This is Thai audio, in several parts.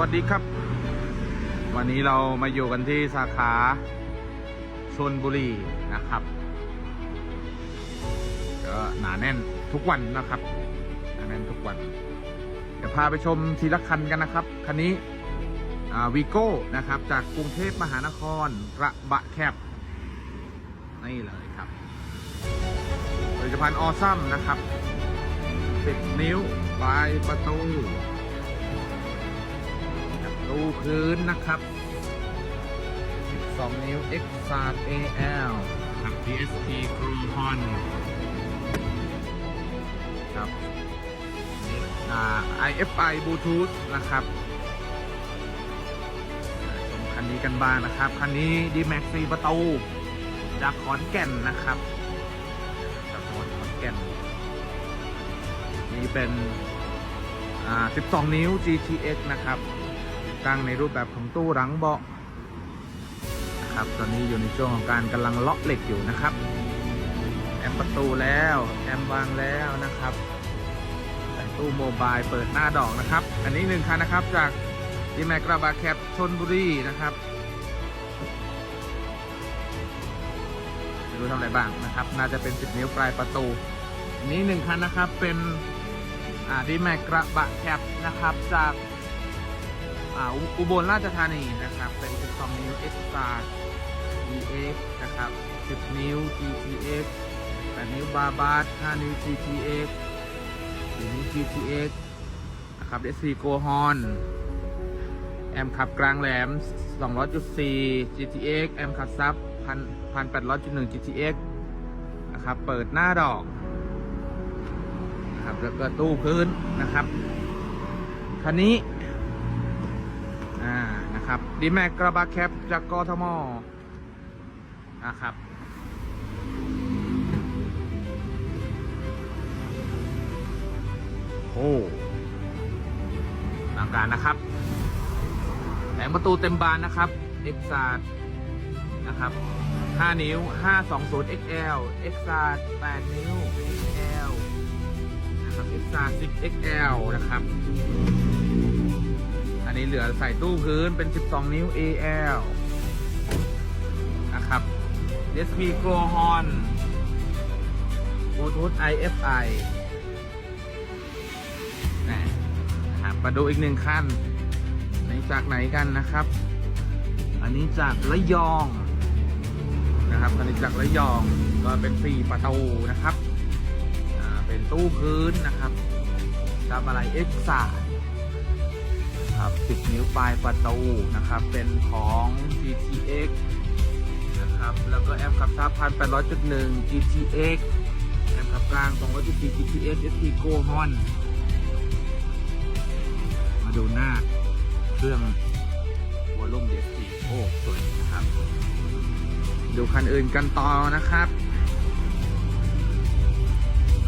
วัสดีครับ วันนี้เรามาอยู่กันที่สาขาชนบุรีนะครับก็หนาแน่นทุกวันนะครับหนาแน่นทุกวัน เดี๋ยวพาไปชมทีละคันกันนะครับ คันนี้วีโก้นะครับ จากกรุงเทพมหานครระบะแคบนี่เลยครับผลิตภัณฑ์ออซัมนะครับ 10 นิ้วปลายประตู พื้นนะครับ 12 นิ้ว X 3 AL ครับ DSP กรูฮอนครับอ่า IFI Bluetooth นะครับอ่าชมคันนี้กันบ้างนะครับ คันนี้ D-Max 4ประตู จากขอนแก่นนะครับ จากจังหวัดขอนแก่น นี่เป็นอ่า12 นิ้ว GTX นะครับ ตั้งในรูปแบบของตู้หลังเบาะนะครับตอนนี้อยู่ในช่วงของการกำลังเลาะเหล็กอยู่นะครับ แอมประตูแล้วแอมวางแล้วนะครับตู้โมบายเปิดหน้าดอกนะครับ อันนี้หนึ่งคันนะครับจากดีแมกราบาแคปชนบุรีนะครับไม่รู้ทำอะไรบ้างนะครับ น่าจะเป็น 10 นิ้วปลายประตู อันนี้หนึ่งคันนะครับเป็นดีแมกกระบะแคปนะครับจาก อุบลราชธานีนะครับ เป็น 12 นิ้ว Extra DX นะครับ 10 นิ้ว GTX 8 นิ้วบาบาร์5นิ้ว GTX 4นิ้ว GTX นะครับ SP Go Horn แอมขับกลางแหลม 200.4 GTX แอมขับซับ1,800.1 GTX นะครับ เปิดหน้าดอกนะครับแล้วก็ตู้พื้นนะครับ คันนี้ อ่านะครับดีแม็กกระบะแคปจากกทมนะครับโอ้ต่างการนะครับแผงประตูเต็มบานนะครับเอ็กซาดนะครับ 5 นิ้ว 520 XL เอ็กซาด8นิ้ว XL นะครับ X 3 10 XL นะครับอันนี้ เหลือใส่ตู้พื้นเป็น 12 นิ้ว AL นะครับ DSP Grow Horn Bluetooth IFI นะนะครับมาดูอีกหนึ่งขั้นอันจากไหนกันนะครับ อันนี้จากระยองนะครับอันนี้จากระยองก็เป็น4ประตูนะครับ อ่า เป็นตู้พื้นนะครับกับอะไร X 3ครับ 10 นิ้วปลายประตูนะครับ เป็นของ GTX นะครับ แล้วก็แอมขับซับ1,800.1 GTX แอมขับกลาง214 GTX SP Go Hon มาดูหน้าเครื่องวอลลุ่ม DSP โอ้สวยนะครับ ดูคันอื่นกันต่อนะครับ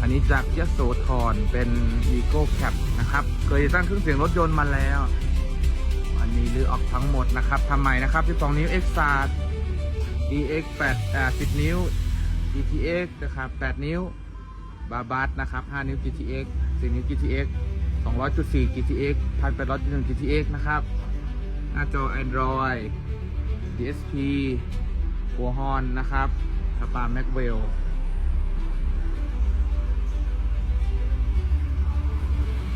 อันนี้จากยโสธรเป็น e c o Cap นะครับ เคยตั้างเครื่องเสียงรถยนต์มาแล้ว อันนี้ลือออกทั้งหมดนะครับทำไมนะครับ12นิ้ว x s a r DX 8อ่า10 นิ้ว GTX นะครับ8นิ้วบาบัสนะครับ5นิ้ว GTX 10นิ้ว GTX 200.4 GTX 1,800.1 GTX นะครับ หน้าจอ Android DSP หัวฮอนนะครับสปาแม็กเวล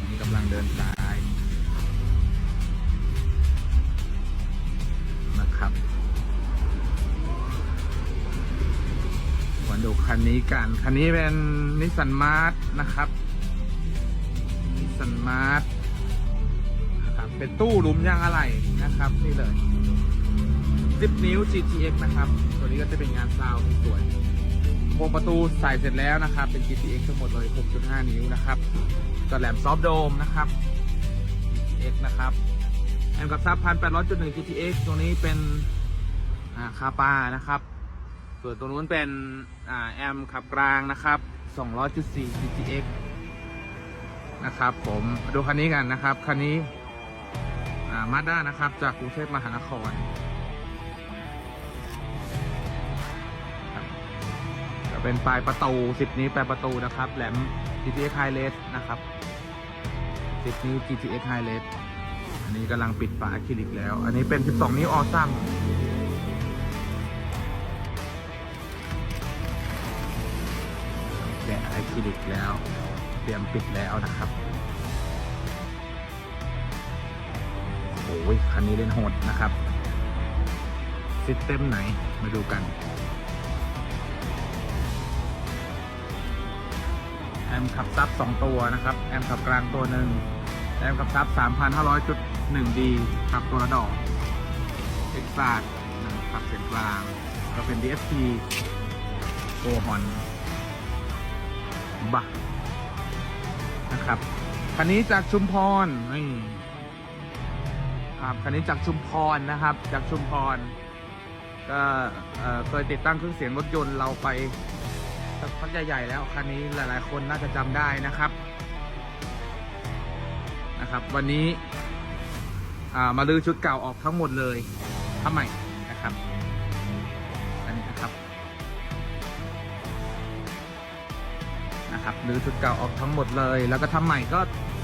นี่กำลังเดินสาย คันนี้กัน คันนี้เป็นนิสสันมาร์ทนะครับ นิสสันมาร์ทครับเป็นตู้ลุมยางอะไหล่นะครับ นี่เลย10นิ้ว GTX นะครับ ตัวนี้ก็จะเป็นงานซาวด์สวยโครงประตูใส่เสร็จแล้วนะครับ เป็น GTX ทั้งหมดเลย 6.5 นิ้วนะครับก็แหลมซอฟโดมนะครับ X นะครับแอมกับซับ1,800.1 GTX ตัวนี้เป็นคาปานะครับ ส่วนตัวนู้นเป็นอ่าแอมขับกลางนะครับ200.4 GTX นะครับผมดูคันนี้กันนะครับ คันนี้มาด้านะครับ จากกรุงเทพมหานครครับก็เป็นปลายประตู 10 นิ้วปลายประตูนะครับ แหลม GTX High Res นะครับ 10 นิ้ว GTX High Res นนี้กำลังปิดฝาอะคริลิกแล้ว อันนี้เป็น 12 นิ้วออซัม คริลิกแล้ว เตรียมปิดแล้วนะครับโอ้ยคันนี้เล่นโหดนะครับซิสเต็มไหนมาดูกันแอมขับซับ 2 ตัวนะครับ แอมขับกลางตัวหนึ่งแอมขับซับ 3,500.1ดีขับตัวละดอกเอ็กซาดขับเสียงกลาง ก็เป็น DSP โกฮอน บะนะครับคันนี้จากชุมพรนี่ครับคันนี้จากชุมพรนะครับ จากชุมพร ก็เคยติดตั้งเครื่องเสียงรถยนต์เราไปสักพักใหญ่ๆแล้วคันนี้หลายๆ คนน่าจะจำได้นะครับนะครับ วันนี้มาลือชุดเก่าออกทั้งหมดเลยทำใหม่ นะครับลือชุดเก่าออกทั้งหมดเลย แล้วก็ทำใหม่ก็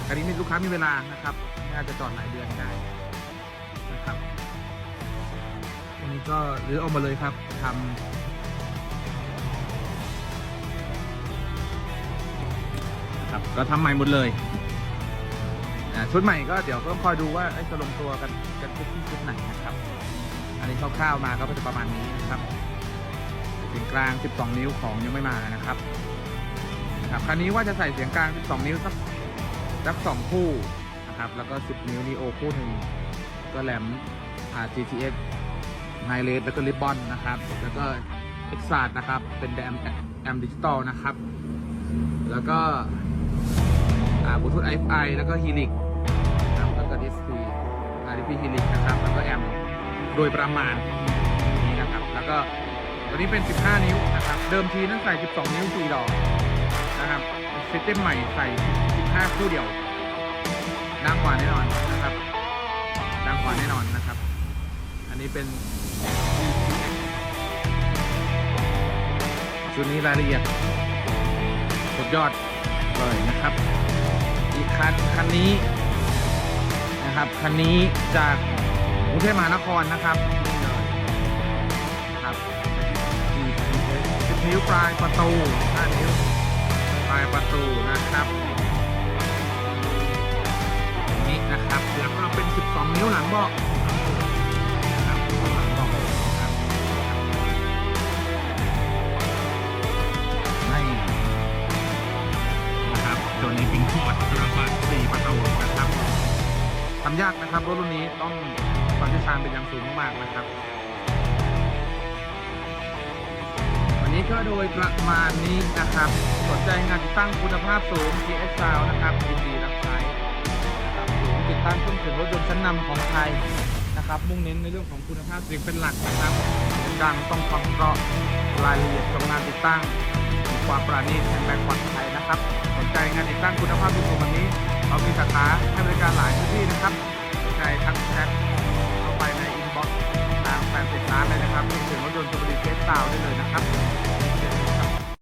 คันนี้มีลูกค้ามีเวลานะครับน่าจะจอดหลายเดือนได้นะครับวันนี้ก็รื้อออกมาเลยครับทำครับก็ทำใหม่หมดเลยชุดใหม่ก็เดี๋ยวก็คอยดูว่าจะลงตัวกันกันที่ชุดไหนนะครับ อันนี้คร่าวๆมาก็จะประมาณนี้นะครับเสียงกลาง 12 นิ้วของยังไม่มานะครับ ครับคันนี้ว่าจะใส่เสียงกลาง 12 นิ้วสักสักสองคู่นะครับ แล้วก็ 10 นิ้วนีโอคู่หนึ่งก็แหลมอ่า GTX ไฮเลสแล้วก็ริบบอนนะครับ แล้วก็ e x a d นะครับ เป็นแอมแอมดิจิตอลนะครับ แล้วก็บลูทูธไอไอแล้วก็ฮีลิกนะครับแล้วก็ดิสพีอาร์ดีพีฮีลิกนะครับ แล้วก็แอมโดยประมาณนี้นะครับ แล้วก็ตัวนี้เป็น 15 นิ้วนะครับ เดิมทีนั้นใส่ 12 นิ้ว4ดอก นะครับซิสเต็มใหม่ใส่ 15 คู่เดียว ดังกว่าแน่นอนนะครับ ดังกว่าแน่นอนนะครับ อันนี้เป็นชุดนี้รายละเอียดสุดยอดเลยนะครับ อีกคันคันนี้นะครับคันนี้จากกรุงเทพมหานครนะครับนี่เลยครับสิบนิ้วปลายประตูห้านิ้ว ปลายประตูนะครับนี่นะครับแล้วก็เป็น 12 นิ้วหลังเบาะนะครับหลังเบาะนะครับให้นะครับตัวนี้เป็นขวดกระบะสี่ประตูนะครับทำยากนะครับรถรุ่นนี้ต้องความเชี่ยวชาญเป็นอย่างสูงมากๆนะครับ ก็โดยประมาณนี้นะครับ สนใจงานติดตั้งคุณภาพสูง GS Sound นะครับยินดีรับใช้นะครับสูงติดตั้งเครื่องเสียงรถยนต์ชั้นนำของไทยนะครับมุ่งเน้นในเรื่องของคุณภาพเสียงเป็นหลักนะครับดังต้องความเพราะรายละเอียดของงานติดตั้งความประณีตแข็งแรงปลอดภัยนะครับสนใจงานติดตั้งคุณภาพสูงแบบนี้เรามีสาขาให้บริการหลายที่นะครับสนใจทักแชทเข้าไปในอินบ็อกซ์ทางแฟนเพจร้านเลยนะครับรวมถึงรถยนต์สุบรีเทสตาวได้เลยนะครับ